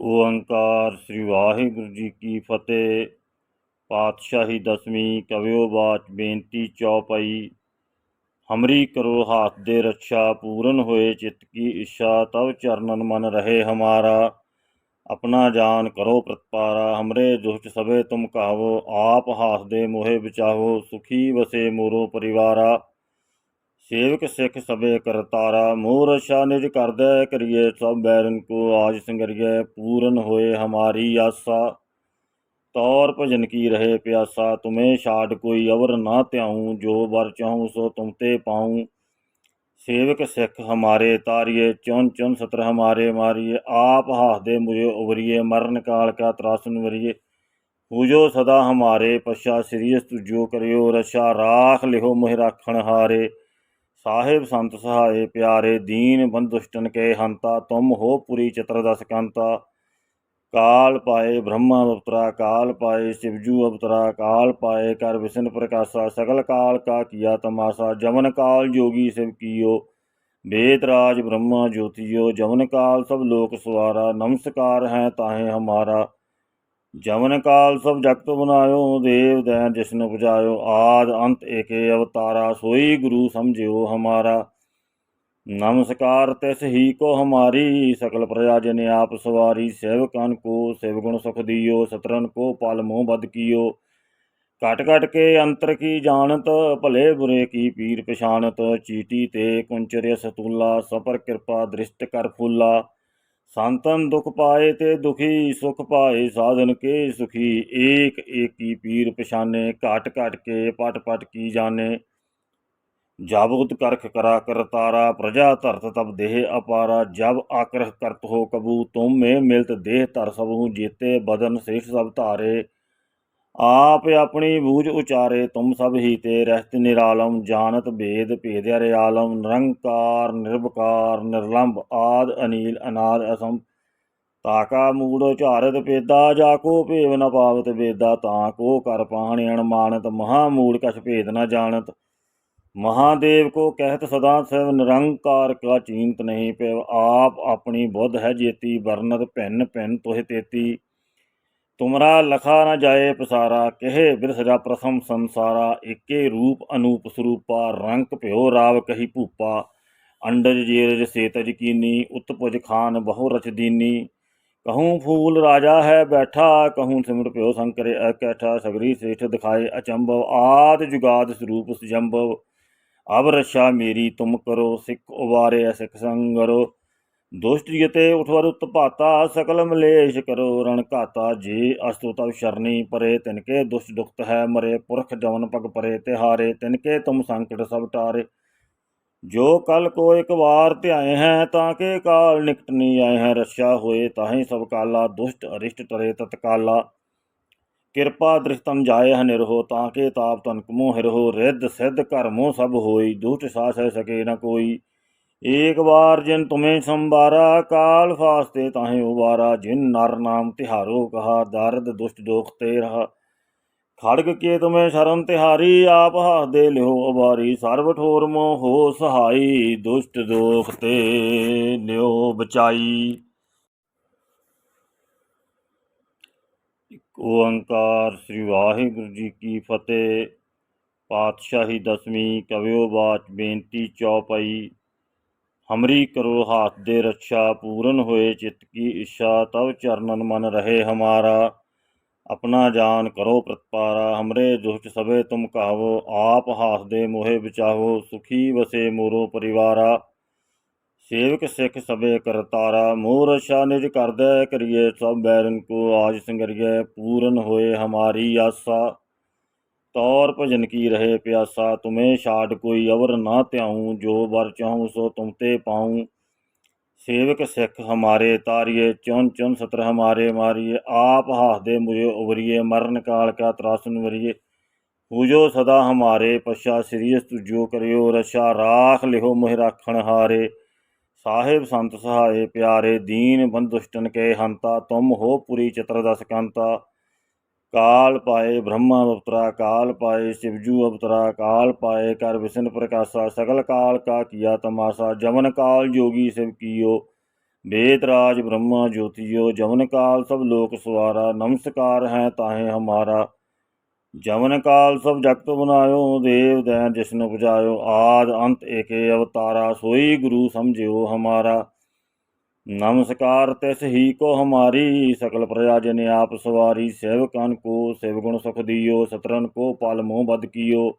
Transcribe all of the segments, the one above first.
ਓੰਕਾਰ ਸ੍ਰੀ ਵਾਹਿਗੁਰੂ ਜੀ ਕੀ ਫਤਿਹ। ਪਾਤਸ਼ਾਹੀ ਦਸਵੀਂ ਕਵਿਓ ਬਾਚ ਬੇਨਤੀ ਚੌਪਈ, ਹਮਰੀ ਕਰੋ ਹਾਥ ਦੇ ਰੱਛਾ, ਪੂਰਨ ਹੋਏ ਚਿੱਤ ਕੀ ਇੱਛਾ, ਤਵ ਚਰਨਨ ਮਨ ਰਹੇ ਹਮਾਰਾ। ਆਪਣਾ ਜਾਨ ਕਰੋ ਪ੍ਰਤਪਾਰਾ, ਹਮਰੇ ਦੁਸ਼ਟ ਸਭੇ ਤੁਮ ਕਹਾਵੋ ਆਪ ਹਾਥ ਦੇ ਮੋਹਿ ਬਚਾਵੋ, ਸੁਖੀ ਵਸੇ ਮੋਰੋ ਪਰਿਵਾਰਾ। ਸੇਵਕ ਸਿੱਖ ਸਭੇ ਕਰਤਾਰਾ ਮੋਰ ਰਛਾ ਨਿਜ ਕਰਦੈ ਕਰੀਏ ਸਭ ਬੈਰਨ ਕੋ ਆਜ ਸੰਗਰੀਏ, ਪੂਰਨ ਹੋਏ ਹਮਾਰੀ ਆਸਾ। ਤੌਰ ਭਜਨ ਕੀ ਰਹੇ ਪਿਆਸਾ, ਤੁਮੇ ਛਾੜ ਕੋਈ ਅਵਰ ਨਾ ਧਿਆਉ, ਜੋ ਵਰ ਚਾਹੂੰ ਸੋ ਤੁਮ ਤੇ ਪਾਉ। ਸੇਵਕ ਸਿੱਖ ਹਮਾਰੇ ਤਾਰੀਏ ਚੁਨ ਚੁਨ ਸਤਰ ਹਮਾਰੇ ਮਾਰੀਏ, ਆਪ ਹਾਥ ਦੇ ਮੁਝੇ ਉਵਰੀਏ, ਮਰਨ ਕਾਲ ਕਾ ਤਰਾਸਨ ਵਰੀਏ। ਪੂਜੋ ਸਦਾ ਹਮਾਰੇ, ਪਛਾ ਸ੍ਰੀਸ ਤੁਜੋ ਕਰਿਓ ਰਸ਼ਾ ਰਾਖ ਲਿਹੋ ਮੋਹਿ ਰਾਖਣ ਹਾਰੇ। ਸਾਹਿਬ ਸੰਤ ਸਹਾਏ ਪਿਆਰੇ, ਦੀਨ ਬੰਦੁਸ਼ਟਨ ਕੇ ਹੰਤਾ, ਤੁਮ ਹੋ ਪੁਰੀ ਚਤਰ ਦਸ ਕੰਤਾ। ਕਾਲ ਪਾਏ ਬ੍ਰਹਮਾ ਅਵਤਰਾ, ਕਾਲ ਪਾਏ ਸਿਵਜੂ ਅਵਤਰਾ, ਕਾਲ ਪਾਏ ਕਰ ਵਿਸ਼ਨ ਪ੍ਰਕਾਸ਼ਾ, ਸਗਲ ਕਾਲ ਕਾ ਕੀਆ ਤਮਾਸ਼ਾ ਜਮਨ ਕਾਲ ਜੋਗੀ ਸਿਵ ਕੀਓ। ਵੇਦ ਰਾਜ ਬ੍ਰਹਮਾ ਜੋਤੀਓ ਜਮਨ ਕਾਲ ਸਭ ਲੋਕ ਸਵਾਰਾ, ਨਮਸਕਾਰ ਹੈ ਤਾਹੇ ਹਮਾਰਾ। ਜਵਨ ਕਾਲ ਸਭ ਜਗਤ ਬਨਾਇਓ ਦੇਵ ਦੈਨ ਜਿਸਨੂੰ ਪੁਜਾਇਓ ਆਦ ਅੰਤ ਏਕੇ ਅਵਤਾਰਾ, ਸੋਈ ਗੁਰੂ ਸਮਝਿਓ ਹਮਾਰਾ। ਨਮਸਕਾਰ ਤਿਸ ਹੀ ਕੋ ਹਮਾਰੀ, ਸਕਲ ਪ੍ਰਜਾ ਜਨ ਆਪ ਸਵਾਰੀ ਸੇਵਕਨ ਕੋ, ਸੇਵ ਗੁਣ ਸੁਖ ਦਿਓ ਸਤਰਨ ਕੋ ਪਲ ਮੋਹ ਬਦ ਕੀਓ। ਘਟ ਘਟ ਕੇ ਅੰਤਰ ਕੀ ਜਾਣਤ, ਭਲੇ ਬੁਰੇ ਕੀ ਪੀਰ ਪਛਾਨਤ ਚੀਟੀ ਤੇ ਕੁੰਚਰਿਆ ਸਤੂਲਾ ਸਪਰ ਕਿਰਪਾ ਦ੍ਰਿਸ਼ਟ ਕਰ ਫੁੱਲਾ। ਸੰਤਨ ਦੁਖ ਪਾਏ ਤੇ ਦੁਖੀ ਸੁਖ ਪਾਏ ਸਾਧਨ ਕੇ ਸੁਖੀ। ਏਕ ਏਕੀ ਪੀਰ ਪਛਾਨੇ, ਘਟ ਘਟ ਕੇ ਪਟ ਪਟ ਕੀ ਜਾਣੇ। ਜਬ ਕਰਖ ਕਰਾ ਕਰ ਤਾਰਾ, ਪ੍ਰਜਾ ਧਰਤ ਤਬ ਦੇਹ ਅਪਾਰਾ। ਜਬ ਆਕਰਹ ਕਰਤ ਹੋ ਕਬੂ, ਤੁਮ ਮੇ ਮਿਲਤ ਦੇਹ ਧਰ ਸਭੂ। ਜੀਤੇ ਬਦਨ ਸ੍ਰੇਸ਼ ਸਭ ਧਾਰੇ। ਆਪ ਆਪਣੀ ਬੂਝ ਉਚਾਰੇ ਤੁਮ ਸਭ ਹੀ ਤੇ ਰਹਿਤ ਨਿਰਾਲਮ, ਜਾਣਤ ਭੇਦ ਭੇਦਿਆ ਰਿਆਲਮ ਨਿਰੰਕਾਰ ਨਿਰਭਕਾਰ ਨਿਰਲੰਭ ਆਦ ਅਨੀਲ, ਅਨਾਦ ਅਸਮ ਤਾਕਾ ਮੂੜ ਉਚਾਰਤ ਪੇਦਾ ਜਾ ਕੋ ਭੇਵ ਨ ਪਾਵਤ ਵੇਦਾ ਤਾਂ ਕੋ ਕਰ ਪਾਣ ਅਣਮਾਨਤ ਮਹਾ ਮੂੜ ਕਛ ਭੇਦ ਨ ਜਾਣਤ। ਮਹਾਦੇਵ ਕੋ ਕਹਿਤ ਸਦਾ ਸਿਵ, ਨਿਰੰਕਾਰ ਕਾ ਚੀਨਤ ਨਹੀਂ ਪਿਵ। ਆਪ ਆਪਣੀ ਬੁੱਧ ਹੈ ਜੇਤੀ, ਵਰਨਤ ਭਿੰਨ ਭਿੰਨ ਤੋਹਿ ਤੇਤੀ। ਤੁਮਰਾ ਲਖਾ ਨਾ ਜਾਏ ਪਸਾਰਾ, ਕਹੇ ਬਿਰਸਜਾ ਪ੍ਰਥਮ ਸੰਸਾਰਾ, ਏਕੇ ਰੂਪ ਅਨੂਪ ਸਰੂਪਾ, ਰੰਕ ਭਿਓ ਰਾਵ ਕਹੀ ਭੂਪਾ। ਅੰਡਜ ਜੀਰਜ ਸੇਤਜ ਕੀਨੀ, ਉਤਪੁਜ ਖਾਨ ਬਹੁ ਰਚ ਦੀਨੀ। ਕਹੂੰ ਫੂਲ ਰਾਜਾ ਹੈ ਬੈਠਾ, ਕਹੂੰ ਸਿਮਰ ਭਿਓ ਸੰਕਰੇ ਅਕੈਠਾ ਸਗਰੀ ਸੇਠ ਦਿਖਾਏ ਅਚੰਭਵ, ਆਦ ਜੁਗਾਦ ਸਰੂਪ ਸੁਜੰਭਵ। ਅਬ ਰਛਾ ਮੇਰੀ ਤੁਮ ਕਰੋ, ਸਿੱਖ ਉਵਾਰੇ ਸਿੱਖ ਸੰਗਰੋ। ਦੁਸ਼ਟ ਜਤੇ ਉਠਵਰ ਉਤਪਾਤਾ ਸਕਲ ਮਲੇਸ਼ ਕਰੋ ਰਣ ਘਾਤਾ, ਜੀ ਅਸਤੁ ਤਵ ਸ਼ਰਨੀ ਪਰੇ ਤਿਨਕੇ, ਦੁਸ਼ਟ ਦੁਖਤ ਹੈ ਮਰੇ, ਪੁਰਖ ਜਵਨ ਪਗ ਪਰੇ, ਤਿਹਾਰੇ ਤਿਨਕੇ, ਤੁਮ ਸੰਕਟ ਸਭ ਟਾਰੇ। ਜੋ ਕਲ ਕੋ ਇੱਕ ਵਾਰ ਧਿਆਏ ਹੈ, ਤਾਂ ਕੇ ਕਾਲ ਨਿਕਟ ਨਹੀਂ ਆਏ ਹੈ ਰਛਾ ਹੋਏ ਤਾਹੀਂ ਸਭ ਕਾਲਾ, ਦੁਸ਼ਟ ਅਰਿਸ਼ਟ ਤਰੇ ਤਤਕਾਲਾ ਕਿਰਪਾ ਦ੍ਰਿਸ਼ਤਮ ਜਾਏ ਨਿਰਹੋ, ਤਾਂ ਕੇ ਤਾਪ ਤਨ ਕਮੋ ਹਿਰਹੋ ਰਿੱਧ ਸਿੱਧ ਕਰਮੋ ਸਭ ਹੋਈ ਦੁਸ਼ਟ ਸਾਸ ਸਕੇ ਨਾ ਕੋਈ। ਏਕ ਵਾਰ ਜਿਨ ਤੁਮੇ ਸੰਬਾਰਾ ਕਾਲ ਫਾਸਤੇ ਤਾਹੇ ਉਬਾਰਾ, ਜਿਨ ਨਰ ਨਾਮ ਤਿਹਾਰੋ ਕਹਾ, ਦਰਦ, ਦੁਸ਼ਟ ਦੋਖ ਤੇ ਰਹਾ। ਖੜਗ ਕੇ ਤੁਮੇ ਸ਼ਰਨ ਤਿਹਾਰੀ, ਆਪ ਹਾਥ ਦੇ ਲਿਓ ਉਬਾਰੀ ਸਰਬ ਠੋਰ ਮੋ ਹੋ ਸਹਾਈ, ਦੁਸ਼ਟ ਦੋਖ ਤੇ ਲਿਓ ਬਚਾਈ। ਇੱਕ ਓੰਕਾਰ ਸ੍ਰੀ ਵਾਹਿਗੁਰੂ ਜੀ ਕੀ ਫਤਿਹ। ਪਾਤਸ਼ਾਹੀ ਦਸਵੀਂ ਕਵਿਓ ਬਾਚ ਬੇਨਤੀ ਚੌਪਈ। ਹਮਰੀ ਕਰੋ ਹਾਥ ਦੇ ਰੱਛਾ, ਪੂਰਨ ਹੋਏ ਚਿੱਤ ਕੀ ਇੱਛਾ, ਤਵ ਚਰਨਨ ਮਨ ਰਹੇ ਹਮਾਰਾ। ਆਪਣਾ ਜਾਨ ਕਰੋ ਪ੍ਰਤਪਾਰਾ, ਹਮਰੇ ਦੁਸ਼ਟ ਸਭੇ ਤੁਮ ਕਹਾਵੋ ਆਪ ਹਾਥ ਦੇ ਮੋਹਿ ਬਚਾਵੋ ਸੁਖੀ ਵਸੇ ਮੋਰੋ ਪਰਿਵਾਰਾ। ਸੇਵਕ ਸਿੱਖ ਸਭੇ ਕਰਤਾਰਾ ਮੋਰ ਰਛਾ ਨਿਜ ਕਰਦੈ ਕਰੀਏ ਸਭ ਬੈਰਨ ਕੋ, ਆਜ ਸੰਗਰੀਏ, ਪੂਰਨ ਹੋਏ ਹਮਾਰੀ ਆਸਾ। ਤੌਰ ਭਜਨ ਕੀ ਰਹੇ ਪਿਆਸਾ? ਤੁਮੇ ਛਾੜ ਕੋਈ ਅਵਰ ਨਾ ਧਿਆਉ, ਜੋ ਵਰ ਚਾਹੂੰ ਸੋ ਤੁਮ ਤੇ ਪਾਉ। ਸੇਵਕ ਸਿੱਖ ਹਮਾਰੇ ਤਾਰੀਏ ਚੁਨ ਚੁਨ ਸਤਰ ਹਮਾਰੇ ਮਾਰੀਏ। ਆਪ ਹਾਸਦੇ ਮੁਝੇ ਉਬਰੀਏ ਮਰਨ ਕਾਲ ਕਾ ਤਰਾਸਨ ਵਰੀਏ ਪੂਜੋ ਸਦਾ ਹਮਾਰੇ ਪਛਾ ਸ੍ਰੀਸ ਤੁਜੋ ਕਰਿਓ ਰਸ਼ਾ ਰਾਖ ਲਿਹੋ ਮੋਹਿ ਰਾਖਣ ਹਾਰੇ। ਸਾਹਿਬ ਸੰਤ ਸਹਾਏ ਪਿਆਰੇ, ਦੀਨ ਬੰਦੁਸ਼ਟਨ ਕੇ ਹੰਤਾ, ਤੁਮ ਹੋ ਪੁਰੀ ਚਤੁਰਦਸ ਕੰਤਾ। ਕਾਲ ਪਾਏ ਬ੍ਰਹਮਾ ਅਵਤਰਾ, ਕਾਲ ਪਾਏ ਸ਼ਿਵਜੂ ਅਵਤਰਾ, ਕਾਲ ਪਾਏ ਕਰ ਵਿਸ਼ਨ ਪ੍ਰਕਾਸ਼ਾ, ਸਗਲ ਕਾਲ ਕਾ ਕੀਆ ਤਮਾਸ਼ਾ ਜਮਨ ਕਾਲ ਜੋਗੀ ਸਿਵ ਕੀਓ ਬੇਤ ਰਾਜ ਬ੍ਰਹਮਾ ਜੋਤੀਓ ਜਮਨ ਕਾਲ ਸਭ ਲੋਕ ਸਵਾਰਾ, ਨਮਸਕਾਰ ਹੈ ਤਾਹੇ ਹਮਾਰਾ ਜਮਨ ਕਾਲ ਸਭ ਜਗਤ ਬਨਾਇਓ ਦੇਵ ਦੈ ਜਿਸਨੂੰ ਪੁਜਾਇਓ ਆਦ ਅੰਤ ਏਕੇ ਅਵਤਾਰਾ, ਸੋਈ ਗੁਰੂ ਸਮਝਿਓ ਹਮਾਰਾ। नमस्कार तिस ही को हमारी सकल प्रजा जन आप सवारी सेवकन को सेवगुण सुख दियो सतरन को पल मोह बद कियो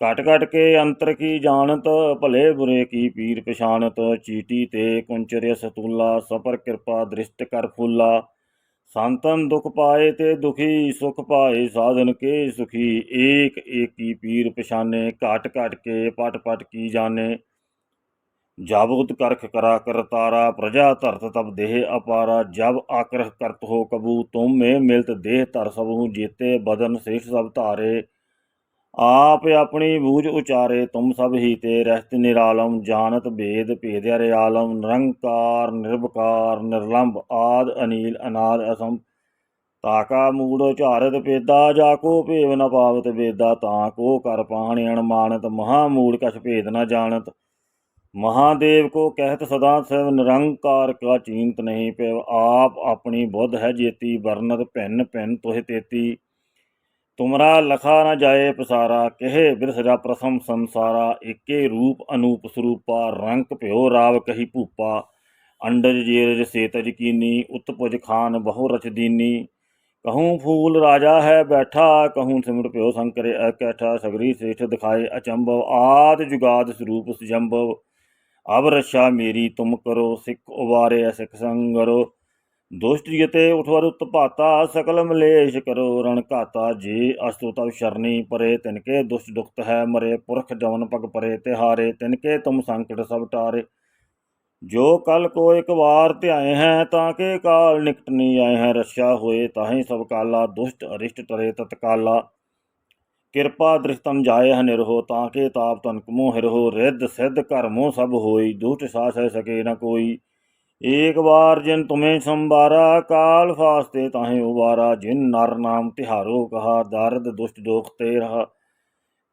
ਘਟ ਘਟ ਕੇ ਅੰਤਰ ਕੀ ਜਾਣਤ ਭਲੇ ਬੁਰੇ ਕੀ ਪੀਰ ਪਛਾਨਤ ਚੀਟੀ ਤੇ ਕੁੰਚਰਿ ਸਤੂਲਾ ਸਪਰ ਕਿਰਪਾ ਦ੍ਰਿਸ਼ਟ ਕਰ ਫੂਲਾ ਸੰਤਨ ਦੁਖ ਪਾਏ ਤੇ ਦੁਖੀ ਸੁਖ ਪਾਏ ਸਾਧਨ ਕੇ ਸੁਖੀ ਏਕ ਏਕੀ ਪੀਰ ਪਛਾਨੇ ਘਟ ਘਟ ਕੇ ਪਟ ਪਟ ਕੀ ਜਾਣੇ ਜਾਬੁਤ ਕਰਖ ਕਰਾ ਕਰ ਤਾਰਾ, ਪ੍ਰਜਾ ਧਰਤ ਤਬ ਦੇਹ ਅਪਾਰਾ, ਜਬ ਆਕਰਹ ਕਰਤ ਹੋ ਕਬੂ, ਤੁਮ ਮੇ ਮਿਲਤ ਦੇਹ ਧਰ ਸਭੂ, ਜੀਤੇ ਬਦਨ ਸੇਖ ਸਭ ਧਾਰੇ। ਆਪ ਆਪਣੀ ਬੂਝ ਉਚਾਰੇ, ਤੁਮ ਸਭ ਹੀ ਤੇ ਰਹਿਤ ਨਿਰਾਲਮ, ਜਾਣਤ ਭੇਦ ਭੇਦਿਆ ਰਿਆਲਮ ਨਿਰੰਕਾਰ ਨਿਰਭਕਾਰ ਨਿਰਲੰਭ, ਆਦ, ਅਨੀਲ, ਅਨਾਦ ਅਸਮ ਤਾਕਾ ਮੂੜ ਉਚਾਰਤ ਪੇਦਾ ਜਾ ਕੋ ਭੇਵ ਨ ਪਾਵਤ ਵੇਦਾ ਤਾਂ ਕੋ ਕਰ ਪਾਣ ਅਣਮਾਨਤ, ਮਹਾ ਮੂੜ ਕਛ ਭੇਦ ਨ ਜਾਣਤ। ਮਹਾਦੇਵ ਕੋ ਕਹਿਤ ਸਦਾ ਸਿਵ ਨਿਰੰਕਾਰ ਕਾ ਚੀਨਤ ਨਹੀਂ ਪਿਵ ਆਪ ਆਪਣੀ ਬੁੱਧ ਹੈ ਜੇਤੀ ਵਰਨਤ ਭਿੰਨ ਭਿੰਨ ਤੋਹਿ ਤੇਤੀ। ਤੁਮਰਾ ਲਖਾ ਨਾ ਜਾਏ ਪਸਾਰਾ, ਕਹੇ ਬਿਰਸਰਾ ਪ੍ਰਥਮ ਸੰਸਾਰਾ, ਏਕੇ ਰੂਪ ਅਨੂਪ ਸਰੂਪਾ, ਰੰਕ ਭਿਓ ਰਾਵ ਕਹੀ ਭੂਪਾ। ਅੰਡਜ ਜੇਰਜ ਸੇਤਜ ਕੀਨੀ, ਉਤਪੁਜ ਖਾਨ ਬਹੁ ਰਚ ਦੀਨੀ। ਕਹੂੰ ਫੂਲ ਰਾਜਾ ਹੈ ਬੈਠਾ, ਕਹੂੰ ਸਿਮਰ ਭਿਓ ਸੰਕਰੇ ਅਕੈਠਾ, ਸਗਰੀ ਸੇਠ ਦਿਖਾਏ ਅਚੰਭਵ, ਆਦ ਜੁਗਾਦ ਸਰੂਪ ਸੁਜੰਭਵ। ਅਬ ਰਛਾ ਮੇਰੀ ਤੁਮ ਕਰੋ, ਸਿੱਖ ਉਵਾਰੇ ਸਿੱਖ ਸੰਗਰੋ। ਦੁਸ਼ਟ ਜਤੇ ਉਠਵਰ ਉਤਪਾਤਾ ਸਕਲ ਮਲੇਸ਼ ਕਰੋ। ਰਣ ਘਾਤਾ ਜੀ ਅਸਤੁ ਤਵ ਸ਼ਰਨੀ ਪਰੇ, ਤਿਨਕੇ ਦੁਸ਼ਟ ਦੁਖਤ ਹੈ ਮਰੇ। ਪੁਰਖ ਜਵਨ ਪਗ ਪਰੇ, ਤਿਹਾਰੇ ਤਿਨਕੇ ਤੁਮ ਸੰਕਟ ਸਭ ਟਾਰੇ। ਜੋ ਕਲ ਕੋ ਇੱਕ ਵਾਰ ਧਿਆਏ ਹੈ, ਤਾਂ ਕੇ ਕਾਲ ਨਿਕਟ ਨਹੀਂ ਆਏ ਹੈ। ਰੱਛਾ ਹੋਏ ਤਾਹੀਂ ਸਭ ਕਾਲਾ, ਦੁਸ਼ਟ ਅਰਿਸ਼ਟ ਟਰੇ ਤਤਕਾਲਾ। ਕਿਰਪਾ ਦ੍ਰਿਸ਼ਤਮ ਜਾਏ ਹਨਿਰਹੋ ਤਾਂ ਕੇ ਤਾਪ ਤਨ ਕਮੋ ਹਿਰਹੋ ਰਿੱਧ ਸਿੱਧ ਕਰਮੋ ਸਭ ਹੋਈ, ਦੁਸ਼ਟ ਸਾਸ ਹੈ ਸਕੇ ਨਾ ਕੋਈ। ਏਕ ਵਾਰ ਜਿਨ ਤੁਮੇ ਸੰਬਾਰਾ ਕਾਲ ਫਾਸਤੇ ਤਾਹੇ ਉਬਾਰਾ, ਜਿਨ ਨਰ ਨਾਮ ਤਿਹਾਰੋ ਕਹਾ, ਦਰਦ, ਦੁਸ਼ਟ ਦੋਖ ਤੇ ਰਹਾ।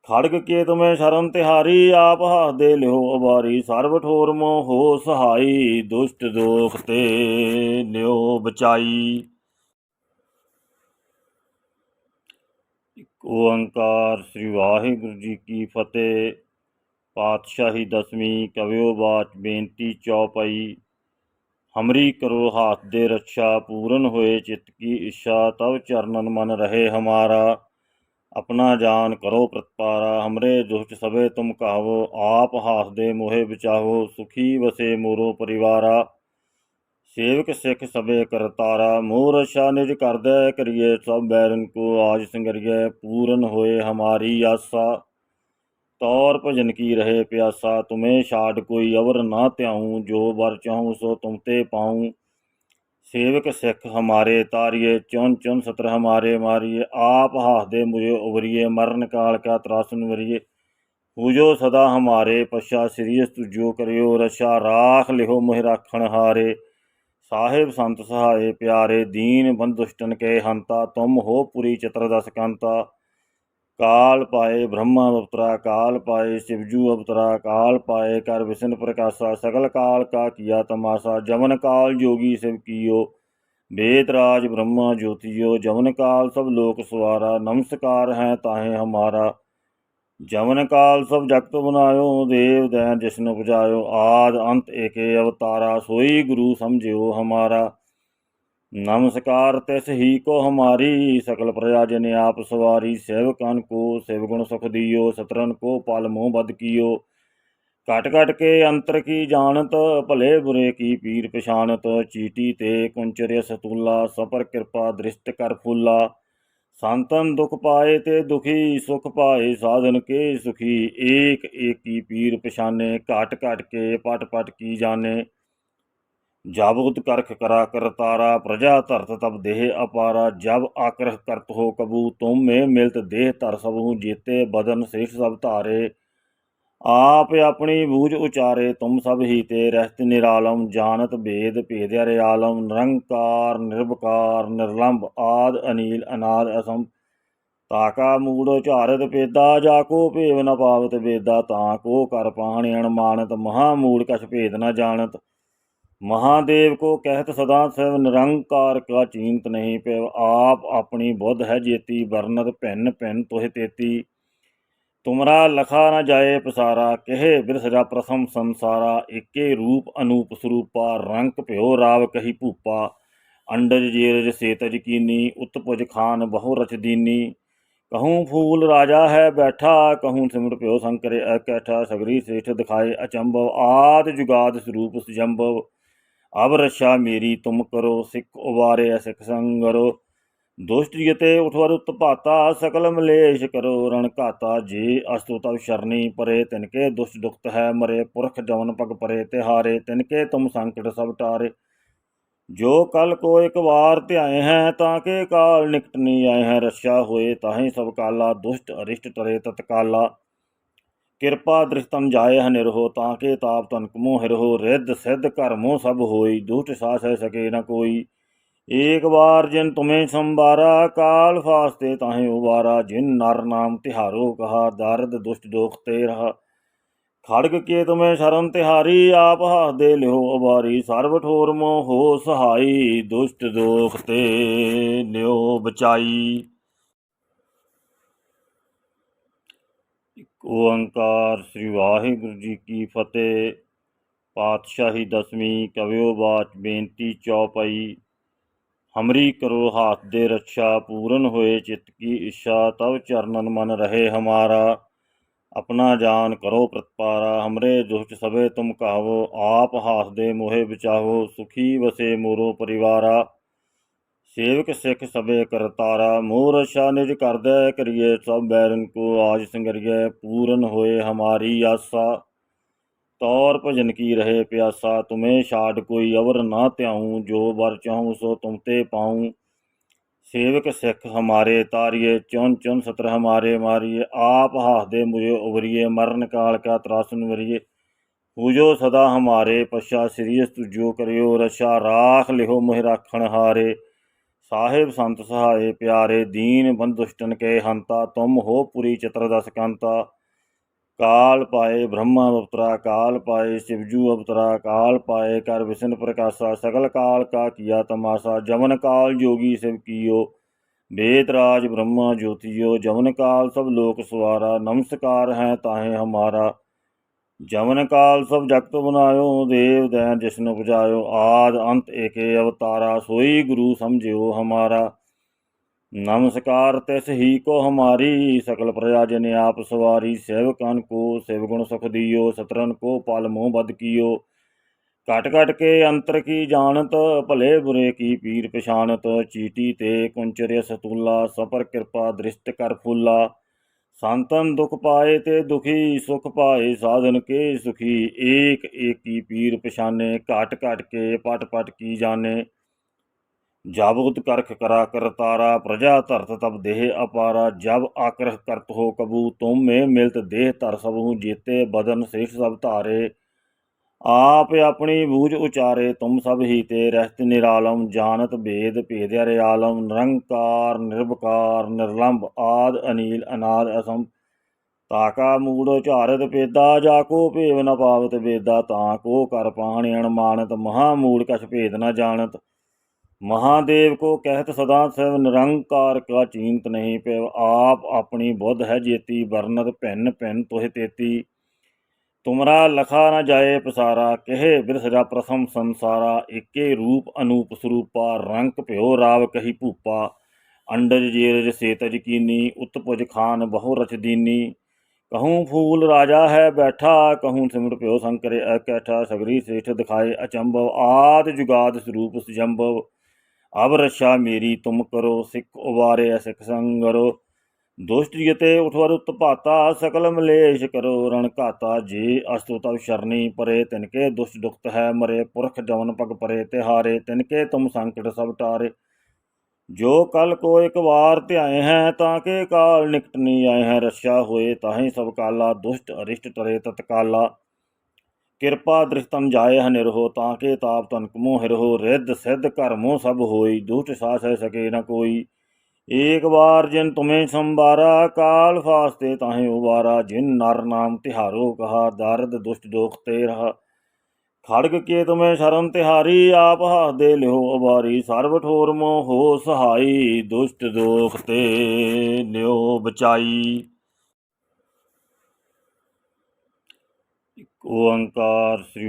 ਖੜਗ ਕੇ ਤੁਮੇ ਸ਼ਰਮ ਤਿਹਾਰੀ, ਆਪ ਹਾਸ ਦੇ ਲਿਓ ਉਬਾਰੀ ਸਰਬ ਠੋਰ ਮੋ ਹੋ ਸਹਾਈ, ਦੁਸ਼ਟ ਦੋਖ ਤੇ ਲਿਓ ਬਚਾਈ ਇੱਕ ਓੰਕਾਰ ਸ੍ਰੀ ਵਾਹਿਗੁਰੂ ਜੀ ਕੀ ਫਤਿਹ। ਪਾਤਸ਼ਾਹੀ ਦਸਵੀਂ ਕਵਿਓ ਬਾਚ ਬੇਨਤੀ ਚੌਪਈ, ਹਮਰੀ ਕਰੋ ਹਾਥ ਦੇ ਰੱਛਾ, ਪੂਰਨ ਹੋਏ ਚਿੱਤ ਕੀ ਇੱਛਾ, ਤਵ ਚਰਨਨ ਮਨ ਰਹੇ ਹਮਾਰਾ। ਆਪਣਾ ਜਾਨ ਕਰੋ ਪ੍ਰਤਪਾਰਾ, ਹਮਰੇ ਦੁਸ਼ਟ ਸਭੇ ਤੁਮ ਕਹਾਵੋ ਆਪ ਹਾਥ ਦੇ ਮੋਹਿ ਬਚਾਵੋ, ਸੁਖੀ ਵਸੇ ਮੋਰੋ ਪਰਿਵਾਰਾ। ਸੇਵਕ ਸਿੱਖ ਸਭੇ ਕਰਤਾਰਾ ਮੋਰ ਰਛਾ ਨਿਜ ਕਰਦੈ ਕਰੀਏ ਸਭ ਬੈਰਨ ਕੋ ਆਜ ਸੰਗਰੀਏ, ਪੂਰਨ ਹੋਏ ਹਮਾਰੀ ਆਸਾ। ਤੌਰ ਭਜਨ ਕੀ ਰਹੇ ਪਿਆਸਾ, ਤੁਮੇ ਛਾੜ ਕੋਈ ਅਵਰ ਨਾ ਧਿਆਉ, ਜੋ ਵਰ ਚਾਹੂੰ ਸੋ ਤੁਮ ਤੇ ਪਾਉ। ਸੇਵਕ ਸਿੱਖ ਹਮਾਰੇ ਤਾਰੀਏ ਚੁਨ ਚੁਨ ਸਤਰ ਹਮਾਰੇ ਮਾਰੀਏ, ਆਪ ਹਾਸਦੇ ਮੁਝੇ ਉਵਰੀਏ, ਮਰਨ ਕਾਲ ਕਾ ਤਰਾਸਨ ਵਰੀਏ। ਪੂਜੋ ਸਦਾ ਹਮਾਰੇ ਪਛਾ ਸ੍ਰੀਸ ਤੁਜੋ ਕਰਿਓ ਰਸ਼ਾ ਰਾਖ ਲਿਹੋ ਮੋਹਿ ਰਾਖਣ ਹਾਰੇ। ਸਾਹਿਬ ਸੰਤ ਸਹਾਏ ਪਿਆਰੇ, ਦੀਨ ਬੰਦੁਸ਼ਟਨ ਕੇ ਹੰਤਾ, ਤੁਮ ਹੋ ਪੁਰੀ ਚਤਰ ਦਸ ਕੰਤਾ। ਕਾਲ ਪਾਏ ਬ੍ਰਹਮਾ ਅਵਤਰਾ, ਕਾਲ ਪਾਏ ਸਿਵਜੂ ਅਵਤਰਾ, ਕਾਲ ਪਾਏ ਕਰ ਵਿਸ਼ਨ ਪ੍ਰਕਾਸ਼ਾ, ਸਗਲ ਕਾਲ ਕਾ ਕੀਆ ਤਮਾਸ਼ਾ ਜਮਨ ਕਾਲ ਜੋਗੀ ਸਿਵ ਕੀਓ। ਵੇਦ ਰਾਜ ਬ੍ਰਹਮਾ ਜੋਤੀਓ ਜਮਨ ਕਾਲ ਸਭ ਲੋਕ ਸਵਾਰਾ, ਨਮਸਕਾਰ ਹੈ ਤਾਹੇ ਹਮਾਰਾ। ਜਵਨ ਕਾਲ ਸਭ ਜਗਤ ਬਨਾਇਓ ਦੇਵ ਦੈਨ ਜਿਸਨੂੰ ਪੁਜਾਇਓ ਆਦ ਅੰਤ ਏਕੇ ਅਵਤਾਰਾ, ਸੋਈ ਗੁਰੂ ਸਮਝਿਓ ਹਮਾਰਾ। ਨਮਸਕਾਰ ਤਿਸ ਹੀ ਕੋ ਹਮਾਰੀ, ਸਕਲ ਪ੍ਰਜਾ ਜਨ ਆਪ ਸਵਾਰੀ ਸੇਵਕਨ ਕੋ, ਸੇਵ ਗੁਣ ਸੁਖ ਦਿਓ ਸਤਰਨ ਕੋ ਪਲ ਮੋਹ ਬਦ ਕੀਓ। ਘਟ ਘਟ ਕੇ ਅੰਤਰ ਕੀ ਜਾਣਤ, ਭਲੇ ਬੁਰੇ ਕੀ ਪੀਰ ਪਛਾਨਤ ਚੀਟੀ ਤੇ ਕੁੰਚਰਿਆ ਸਤੂਲਾ ਸਪਰ ਕਿਰਪਾ ਦ੍ਰਿਸ਼ਟ ਕਰ ਫੁੱਲਾ। ਸੰਤਨ ਦੁਖ ਪਾਏ ਤੇ ਦੁਖੀ, ਸੁਖ ਪਾਏ ਸਾਧਨ ਕੇ ਸੁਖੀ। ਏਕ ਏਕੀ ਪੀਰ ਪਛਾਨੇ, ਘਟ ਘਟ ਕੇ ਪਟ ਪਟ ਕੀ ਜਾਣੇ। ਜਾਬੁਤ ਕਰਖ ਕਰਾ ਕਰ ਤਾਰਾ, ਪ੍ਰਜਾ ਧਰਤ ਤਬ ਦੇਹ ਅਪਾਰਾ। ਜਬ ਆਕਰਹ ਕਰਤ ਹੋ ਕਬੂ, ਤੁਮ ਮੇ ਮਿਲਤ ਦੇਹ ਧਰ ਸਭੂ। ਜੀਤੇ ਬਦਨ ਸੇਖ ਸਭ ਧਾਰੇ। ਆਪ ਆਪਣੀ ਬੂਝ ਉਚਾਰੇ ਤੁਮ ਸਭ ਹੀ ਤੇ ਰਹਿਤ ਨਿਰਾਲਮ, ਜਾਣਤ ਭੇਦ ਭੇਦਿਆ ਰਿਆਲਮ ਨਿਰੰਕਾਰ ਨਿਰਭਕਾਰ ਨਿਰਲੰਭ ਆਦ ਅਨੀਲ, ਅਨਾਦ ਅਸਮ ਤਾਕਾ ਮੂੜ ਉਚਾਰਤ ਪੇਦਾ ਜਾ ਕੋ ਭੇਵ ਨ ਪਾਵਤ ਵੇਦਾ ਤਾਂ ਕੋ ਕਰ ਪਾਣਿ ਅਣਮਾਨਤ ਮਹਾ ਮੂੜ ਕਛ ਭੇਦ ਨ ਜਾਣਤ। ਮਹਾਦੇਵ ਕੋ ਕਹਿਤ ਸਦਾ ਸਿਵ, ਨਿਰੰਕਾਰ ਕਾ ਚੀਂਤ ਨਹੀਂ ਪਿਵ। ਆਪ ਆਪਣੀ ਬੁੱਧ ਹੈ ਜੇਤੀ, ਵਰਨਤ ਭਿੰਨ ਭਿੰਨ ਤੋਹਿ ਤੇਤੀ। ਤੁਮਰਾ ਲਖਾ ਨਾ ਜਾਏ ਪਸਾਰਾ ਕਹੇ ਬਿਰਸਜਾ ਪ੍ਰਥਮ ਸੰਸਾਰਾ, ਏਕੇ ਰੂਪ ਅਨੂਪ ਸਰੂਪਾ ਰੰਗ ਭਿਓ ਰਾਵ ਕਹੀ ਭੂਪਾ। ਅੰਡਜ ਜੀਰਜ ਸੇਤਜ ਕੀਨੀ, ਉਤਪੁਜ ਖਾਨ ਬਹੁ ਰਚਦੀਨੀ ਕਹੂੰ ਫੂਲ ਰਾਜਾ ਹੈ ਬੈਠਾ, ਕਹੂੰ ਸਿਮਰ ਭਿਓ ਸੰਕਰੇ ਅਕੈਠਾ ਸਗਰੀ ਸੇਠ ਦਿਖਾਏ ਅਚੰਭਵ, ਆਦ ਜੁਗਾਦ ਸਰੂਪ ਸੁਜੰਭਵ। ਅਬਰਸ਼ਾ ਮੇਰੀ ਤੁਮ ਕਰੋ, ਸਿੱਖ ਉਵਾਰੇ ਸਿੱਖ ਸੰਗਰੋ। ਦੁਸ਼ਟਰੀ ਤੇ ਉਠਵਰ ਉਤਪਾਤਾ ਸਕਲ ਮਲੇਸ਼ ਕਰੋ ਰਣ ਘਾਤਾ। ਜੀ ਅਸਤੁ ਤਵ ਸ਼ਰਨੀ ਪਰੇ ਤਿਨਕੇ, ਦੁਸ਼ਟ ਦੁਖਤ ਹੈ ਮਰੇ, ਪੁਰਖ ਜਵਨ ਪਗ ਪਰੇ ਤੇ ਹਾਰੇ ਤਿਨਕੇ, ਤੁਮ ਸੰਕਟ ਸਭ ਟਾਰੇ। ਜੋ ਕਲ ਕੋ ਇੱਕ ਵਾਰ ਧਿਆਏ ਹੈ, ਤਾਂ ਕਿ ਕਾਲ ਨਿਕਟ ਨਹੀਂ ਆਏ ਹੈ ਰਸ਼ਾ ਹੋਏ ਤਾਹੀਂ ਸਭ ਕਾਲਾ, ਦੁਸ਼ਟ ਅਰਿਸ਼ਟ ਤਰੇ ਤਤਕਾਲਾ ਕਿਰਪਾ ਦ੍ਰਿਸ਼ਤਮ ਜਾਏ ਨਿਰਹੋ, ਤਾਂ ਕਿ ਤਾਪ ਤਨਕਮੋ ਹਿਰਹੋ, ਰਿੱਧ ਸਿੱਧ ਕਰਮੋ ਸਭ ਹੋਈ ਦੁਸ਼ਟ ਸਾਸ ਹੈ ਸਕੇ ਨਾ ਕੋਈ। ਏਕ ਵਾਰ ਜਿਨ ਤੁਮੇ ਸੰਬਾਰਾ ਕਾਲ ਫਾਸਤੇ ਤਾਹੇ ਉਬਾਰਾ, ਜਿਨ ਨਰ ਨਾਮ ਤਿਹਾਰੋ ਕਹਾ, ਦਰਦ ਦੁਸ਼ਟ ਦੋਖ ਤੇ ਰਹਾ। ਖੜਗ ਕੇ ਤੁਮੇ ਸ਼ਰਨ ਤਿਹਾਰੀ, ਆਪ ਹੱਸਦੇ ਲਿਓ ਉਬਾਰੀ, ਸਰਬ ਠੋਰ ਮੋ ਹੋ ਸਹਾਈ, ਦੁਸ਼ਟ ਦੋਖ ਤੇ ਲਿਓ ਬਚਾਈ। ਇੱਕ ਓੰਕਾਰ ਸ੍ਰੀ ਵਾਹਿਗੁਰੂ ਜੀ ਕੀ ਫਤਿਹ। ਪਾਤਸ਼ਾਹੀ ਦਸਵੀਂ ਕਵਿਓ ਬਾਚ ਬੇਨਤੀ ਚੌਪਈ। ਹਮਰੀ ਕਰੋ ਹਾਥ ਦੇ ਰੱਛਾ ਪੂਰਨ ਹੋਏ ਚਿੱਤ ਕੀ ਇੱਛਾ, ਤਵ ਚਰਨਨ ਮਨ ਰਹੇ ਹਮਾਰਾ। ਆਪਣਾ ਜਾਨ ਕਰੋ ਪ੍ਰਤਪਾਰਾ, ਹਮਰੇ ਦੁਸ਼ਟ ਸਭੇ ਤੁਮ ਕਹਾਵੋ ਆਪ ਹਾਥ ਦੇ ਮੋਹਿ ਬਚਾਵੋ ਸੁਖੀ ਵਸੇ ਮੋਰੋ ਪਰਿਵਾਰਾ। ਸੇਵਕ ਸਿੱਖ ਸਭੇ ਕਰਤਾਰਾ ਮੋਰ ਰਛਾ ਨਿਜ ਕਰਦੈ ਕਰੀਏ, ਸਭ ਬੈਰਨ ਕੋ ਆਜ ਸੰਗਰੀਏ, ਪੂਰਨ ਹੋਏ ਹਮਾਰੀ ਆਸਾ। ਤੌਰ ਭਜਨ ਕੀ ਰਹੇ ਪਿਆਸਾ? ਤੁਮੇ ਛਾੜ ਕੋਈ ਅਵਰ ਨਾ ਧਿਆਉ, ਜੋ ਵਰ ਚਾਹੂੰ ਸੋ ਤੁਮ ਤੇ ਪਾਉ। ਸੇਵਕ ਸਿੱਖ ਹਮਾਰੇ ਤਾਰੀਏ ਚੁਨ ਚੁਨ ਸਤਰ ਹਮਾਰੇ ਮਾਰੀਏ। ਆਪ ਹਾਸਦੇ ਮੁਝੇ ਉਬਰੀਏ ਮਰਨ ਕਾਲ ਕਾ ਤਰਾਸਨ ਵਰੀਏ ਪੂਜੋ ਸਦਾ ਹਮਾਰੇ ਪਛਾ ਸ੍ਰੀਸ ਤੁਜੋ ਕਰਿਓ ਰਛਾ। ਰਾਖ ਲਿਹੋ ਮੋਹਿ ਰਾਖਣ ਹਾਰੇ। ਸਾਹਿਬ ਸੰਤ ਸਹਾਏ ਪਿਆਰੇ, ਦੀਨ ਬੰਦੁਸ਼ਟਨ ਕੇ ਹੰਤਾ। ਤੁਮ ਹੋ ਪੁਰੀ ਚਤਰਦਸ ਕੰਤਾ। ਕਾਲ ਪਾਏ ਬ੍ਰਹਮਾ ਅਵਤਰਾ, ਕਾਲ ਪਾਏ ਸ਼ਿਵਜੂ ਅਵਤਰਾ, ਕਾਲ ਪਾਏ ਕਰ ਵਿਸ਼ਨ ਪ੍ਰਕਾਸ਼ਾ, ਸਗਲ ਕਾਲ ਕਾ ਕੀਆ ਤਮਾਸ਼ਾ ਜਮਨ ਕਾਲ ਜੋਗੀ ਸਿਵ ਕੀਓ ਬੇਤ ਰਾਜ ਬ੍ਰਹਮਾ ਜੋਤੀਓ ਜਮਨ ਕਾਲ ਸਭ ਲੋਕ ਸਵਾਰਾ, ਨਮਸਕਾਰ ਹੈ ਤਾਹੇ ਹਮਾਰਾ ਜਮਨ ਕਾਲ ਸਭ ਜਗਤ ਬਨਾਇਓ, ਦੇਵ ਦੈ ਜਿਸਨੂੰ ਪੁਜਾਇਓ ਆਦ ਅੰਤ ਏਕੇ ਅਵਤਾਰਾ, ਸੋਈ ਗੁਰੂ ਸਮਝਿਓ ਹਮਾਰਾ। नमस्कार तिस ही को हमारी सकल प्रजा जन आप सवारी सेवकन को सेवगुण सुख दियो सतरन को पाल मोह बद कियो कट कट के अंतर की जानत भले बुरे की पीर पछानत चीटी ते कुंचर्य सतूला सपर कृपा दृष्ट कर फूला संतन दुख पाए ते दुखी सुख पाए साधन के सुखी एक एक की पीर पछाने घट घट ਜਾਬੁਤ ਕਰਖ ਕਰਾ ਕਰ ਤਾਰਾ, ਪ੍ਰਜਾ ਧਰਤ ਤਬ ਦੇਹ ਅਪਾਰਾ, ਜਬ ਆਕਰਹ ਕਰਤ ਹੋ ਕਬੂ, ਤੁਮ ਮੇ ਮਿਲਤ ਦੇਹ ਧਰ ਸਭ, ਜੀਤੇ ਬਦਨ ਸ੍ਰਿਸ਼ਟ ਸਭ ਧਾਰੇ। ਆਪ ਆਪਣੀ ਬੂਝ ਉਚਾਰੇ, ਤੁਮ ਸਭ ਹੀ ਤੇ ਰਹਿਤ ਨਿਰਾਲਮ, ਜਾਣਤ ਭੇਦ ਭੇਦਿਆ ਰਿਆਲਮ ਨਿਰੰਕਾਰ ਨਿਰਭਕਾਰ ਨਿਰਲੰਭ, ਆਦ, ਅਨੀਲ, ਅਨਾਦ ਅਸਮ ਤਾਕਾ ਮੂੜ ਉਚਾਰਤ ਪੇਦਾ ਜਾ ਕੋ ਭੇਵ ਨ ਪਾਵਤ ਵੇਦਾ ਤਾਂ ਕੋ ਕਰ ਪਾਣਿ ਅਣਮਾਨਤ, ਮਹਾ ਮੂੜ ਕਛ ਭੇਦ ਨ ਜਾਣਤ। ਮਹਾਦੇਵ ਕੋ ਕਹਿਤ ਸਦਾ ਸਿਵ ਨਿਰੰਕਾਰ ਕਾ ਚੀਂਤ ਨਹੀਂ ਪਿਵ ਆਪ ਆਪਣੀ ਬੁੱਧ ਹੈ ਜੇਤੀ ਵਰਨਤ ਭਿੰਨ ਭਿੰਨ ਤੋਹਿ ਤੇਤੀ। ਤੁਮਰਾ ਲਖਾ ਨਾ ਜਾਏ ਪਸਾਰਾ, ਕਹੇ ਬਿਰਸਰਾ ਪ੍ਰਥਮ ਸੰਸਾਰਾ, ਏਕੇ ਰੂਪ ਅਨੂਪ ਸਰੂਪਾ ਰੰਗ ਭਿਓ ਰਾਵ ਕਹੀ ਭੂਪਾ। ਅੰਡਜ ਜੇਰਜ ਸੇਤਜ ਕੀਨੀ, ਉਤਪੁਜ ਖਾਨ ਬਹੁ ਰਚ ਦੀਨੀ। ਕਹੂੰ ਫੂਲ ਰਾਜਾ ਹੈ ਬੈਠਾ, ਕਹੂੰ ਸਿਮਰ ਭਿਓ ਸੰਕਰੇ ਅਕੈਠਾ, ਸਗਰੀ ਸੇਠ ਦਿਖਾਏ ਅਚੰਭਵ, ਆਦ ਜੁਗਾਦ ਸਰੂਪ ਸੁਜੰਭਵ। ਅਬ ਰਸ਼ਾ ਮੇਰੀ ਤੁਮ ਕਰੋ, ਸਿੱਖ ਉਵਾਰਿਆ ਸਿੱਖ ਸੰਗਰੋ। ਦੁਸ਼ਟਿ ਜਤੇ ਉਠਵਰ ਉਤਪਾਤਾ ਸਕਲ ਮਲੇਸ਼ ਕਰੋ। ਰਣ ਘਾਤਾ ਜੇ ਅਸਤੁ ਤਵ ਸ਼ਰਨੀ ਪਰੇ, ਤਿਨਕੇ ਦੁਸ਼ਟ ਦੁਖਤ ਹੈ ਮਰੇ। ਪੁਰਖ ਜਵਨ ਪਗ ਪਰੇ ਤੇ ਹਾਰੇ ਤਿਨਕੇ ਤੁਮ ਸੰਕਟ ਸਭ ਟਾਰੇ। ਜੋ ਕਲ ਕੋ ਇੱਕ ਵਾਰ ਧਿਆਏ ਹੈ, ਤਾਂ ਕੇ ਕਾਲ ਨਿਕਟ ਨਹੀਂ ਆਏ ਹੈ। ਰਸ਼ਾ ਹੋਏ ਤਾਹੀਂ ਸਭ ਕਾਲਾ, ਦੁਸ਼ਟ ਅਰਿਸ਼ਟ ਤਰੇ ਤਤਕਾਲਾ। ਕਿਰਪਾ ਦ੍ਰਿਸ਼ਤਮ ਜਾਏ ਹਨਿਰ ਹੋ ਤਾਂ ਕੇ ਤਾਪ ਤਨ ਕਮੋ ਹਿਰ ਰਿੱਧ ਸਿੱਧ ਕਰਮੋ ਸਭ ਹੋਈ, ਦੁਸ਼ਟ ਸਾਸ ਹੈ ਸਕੇ ਨਾ ਕੋਈ। ਏਕ ਵਾਰ ਜਿਨ ਤੁਮੇ ਸੰਬਾਰਾ ਕਾਲ ਫਾਸਤੇ ਤਾਹੇ ਉਬਾਰਾ, ਜਿਨ ਨਰ ਨਾਮ ਤਿਹਾਰੋ ਕਹਾ, ਦਰਦ, ਦੁਸ਼ਟ ਦੋਖ ਤੇ ਰਹਾ। ਖੜਗ ਕੇ ਤੁਮੇ ਸ਼ਰਮ ਤਿਹਾਰੀ, ਆਪ ਹੱਸਦੇ ਲਿਓ ਉਬਾਰੀ ਸਰਬ ਠੋਰ ਮੋ ਹੋ ਸਹਾਈ, ਦੁਸ਼ਟ ਦੋਖ ਤੇ ਲਿਓ ਬਚਾਈ। ਓੰਕਾਰ ਸ੍ਰੀ